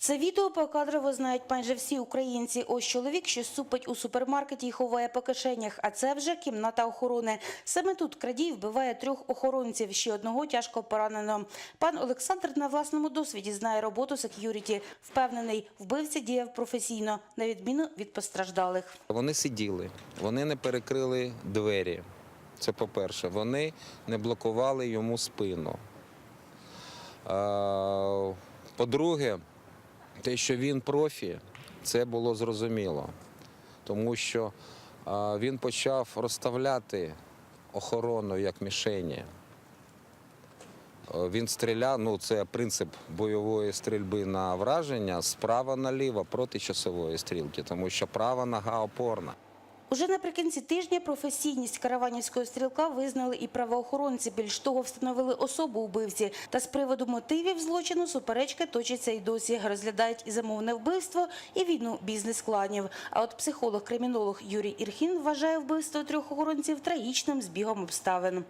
Це відео покадрово знають майже всі українці. Ось чоловік, що супить у супермаркеті і ховає по кишенях. А це вже кімната охорони. Саме тут крадій вбиває трьох охоронців, ще одного тяжко поранено. Пан Олександр на власному досвіді знає роботу сек'юріті. Впевнений, вбивця діяв професійно, на відміну від постраждалих. Вони сиділи, вони не перекрили двері. Це по-перше, вони не блокували йому спину. По-друге, те, що він профі, це було зрозуміло, тому що він почав розставляти охорону як мішені. Е, Він стріляв, ну це принцип бойової стрільби на враження справа наліво проти часової стрілки, тому що права нога опорна. Уже наприкінці тижня професійність караванівського стрілка визнали і правоохоронці. Більш того, встановили особу убивці. Та з приводу мотивів злочину суперечки точаться й досі. Розглядають і замовне вбивство, і війну бізнес-кланів. А от психолог-кримінолог Юрій Ірхін вважає вбивство трьох охоронців трагічним збігом обставин.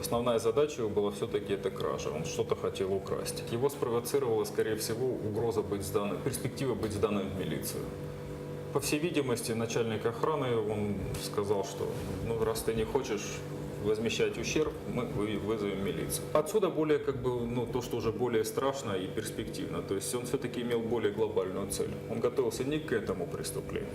Основная задача его была все-таки это кража. Он что-то хотел украсть. Его спровоцировала, скорее всего, угроза быть сданной, перспектива быть сданной в милицию. По всей видимости, начальник охраны, он сказал, что ну, раз ты не хочешь возмещать ущерб, мы вы- вызовем милицию. Отсюда более, как бы, ну, то, что уже более страшно и перспективно. То есть он все-таки имел более глобальную цель. Он готовился не к этому преступлению,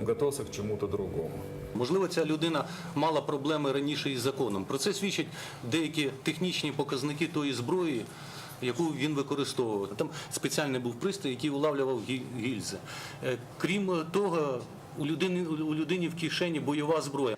он готовился к чему-то другому. Можливо, ця людина мала проблеми раніше із законом. Про це свідчать деякі технічні показники тої зброї, яку він використовував. Там спеціальний був пристрій, який улавлював гі- гільзи. Е, Крім того, у людини, у людині в кишені бойова зброя.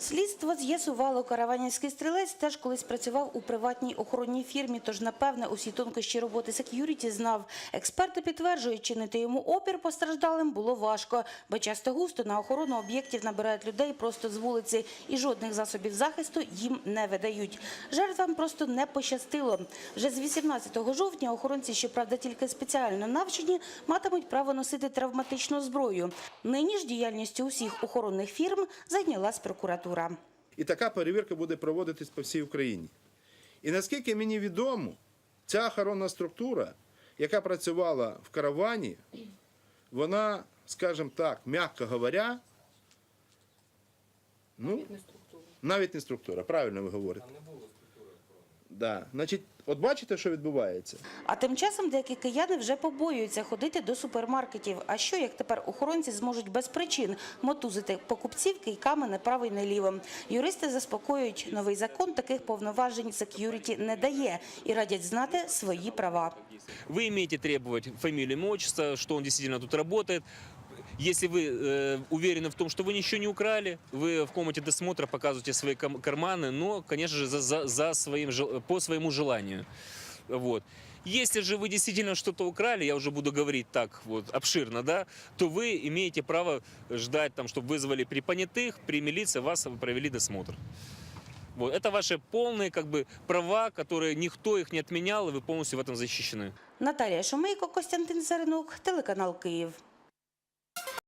Слідство з'ясувало, караванівський стрілець теж колись працював у приватній охоронній фірмі, тож, напевне, усі тонкощі роботи сек'юріті знав. Експерти підтверджують, чинити йому опір постраждалим було важко, бо часто густо на охорону об'єктів набирають людей просто з вулиці і жодних засобів захисту їм не видають. Жертвам просто не пощастило. Вже з 18 жовтня охоронці, щоправда, тільки спеціально навчені, матимуть право носити травматичну зброю. Нині ж діяльністю усіх охоронних фірм зайнялась прокуратура. І така перевірка буде проводитись по всій Україні. І наскільки мені відомо, ця охоронна структура, яка працювала в каравані, вона, скажімо так, м'яко говоря, ну, навіть не структура, правильно ви говорите. Да. Значить, от бачите, що відбувається? А тим часом деякі кияни вже побоюються ходити до супермаркетів. А що як тепер охоронці зможуть без причин мотузити покупців кийками направо й наліво? Юристи заспокоюють, новий закон таких повноважень сек'юріті не дає і радять знати свої права. Вы имеете требовать фамилию, имя, отчество, что он действительно тут работает. Если вы э, уверены в том, что вы ничего не украли, вы в комнате досмотра показываете свои кам- карманы, но, конечно же, за, за, за своим, жел- по своему желанию. Вот. Если же вы действительно что-то украли, я уже буду говорить так вот обширно, да, то вы имеете право ждать, там, чтобы вызвали при понятых, при милиции вас провели досмотр. Вот. Это ваши полные как бы, права, которые никто их не отменял, и вы полностью в этом защищены. Наталія Шумейко, Костянтин Серенук, телеканал Київ.